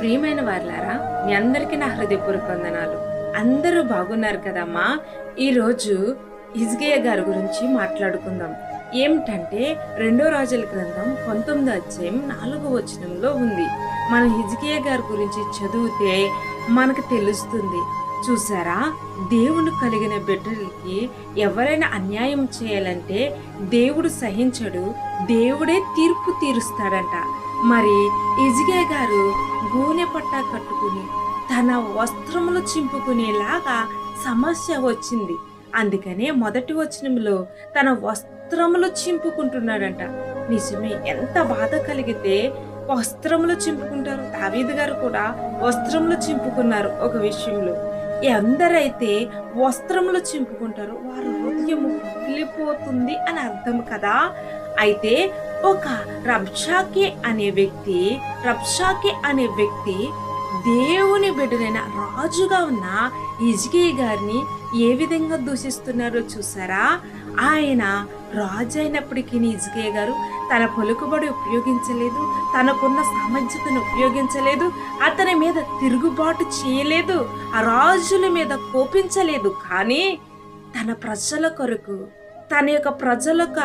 ప్రియమైన వారులారా మీ అందరికీ నా హృదయపూర్వక వందనాలు. అందరూ బాగున్నారు కదమ్మా. ఈరోజు ఇజ్గేయ గారి గురించి మాట్లాడుకుందాం. ఏమిటంటే రెండో రాజుల గ్రంథం పంతొమ్మిదో అధ్యాయం నాలుగో వచనంలో ఉంది. మన హిజ్కియా గారి గురించి చదివితే మనకు తెలుస్తుంది. చూసారా దేవుడు కలిగిన బిడ్డలకి ఎవరైనా అన్యాయం చేయాలంటే దేవుడు సహించడు దేవుడే తీర్పు తీరుస్తాడంట. మరి ఇజిగే గారు గూనె పట్ట కట్టుకుని తన వస్త్రములు చింపుకునేలాగా సమస్య వచ్చింది. అందుకనే మొదటి వచనంలో తన వస్త్రములు చింపుకుంటున్నాడంట. నిజమే ఎంత బాధ కలిగితే వస్త్రములు చింపుకుంటారు. దావీదు గారు కూడా వస్త్రములు చింపుకున్నారు ఒక విషయంలో. ఎందరైతే వస్త్రములు చింపుకుంటారో వారు హృదయం పగిలిపోతుంది అని అర్థం కదా? అయితే ఒక రబ్షాకే అనే వ్యక్తి రబ్షాకే అనే వ్యక్తి దేవుని బిడ్డనైన రాజుగా ఉన్న ఇజ్గే గారిని ఏ విధంగా దూషిస్తున్నారో చూసారా? ఆయన రాజు అయినప్పటికీ ఇజ్గే గారు తన పలుకుబడి ఉపయోగించలేదు తనకున్న సామర్థ్యతను ఉపయోగించలేదు అతని మీద తిరుగుబాటు చేయలేదు ఆ రాజుల మీద కోపించలేదు. కానీ తన ప్రజల కొరకు తన యొక్క ప్రజలకు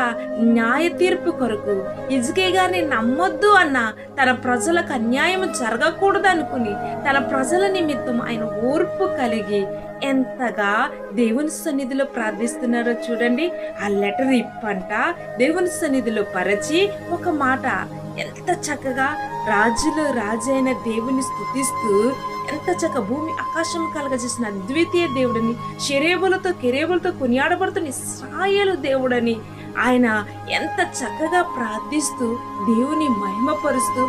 న్యాయ తీర్పు కొరకు ఇజ్కే గారిని నమ్మొద్దు అన్న తన ప్రజలకు అన్యాయం జరగకూడదు అనుకుని తన ప్రజల నిమిత్తం ఆయన ఓర్పు కలిగి ఎంతగా దేవుని సన్నిధిలో ప్రార్థిస్తున్నారో చూడండి. ఆ లెటర్ ఇప్పంట దేవుని సన్నిధిలో పరచి ఒక మాట ఎంత చక్కగా రాజులో రాజైన దేవుని స్థుతిస్తూ ఎంత చక్క భూమి ఆకాశం కలగజేసిన ద్వితీయ దేవుడని శరేబులతో కెరేబులతో కొనియాడబడుతున్న ఇస్రాయేలు దేవుడని ఆయన ఎంత చక్కగా ప్రార్థిస్తూ దేవుని మహిమపరుస్తూ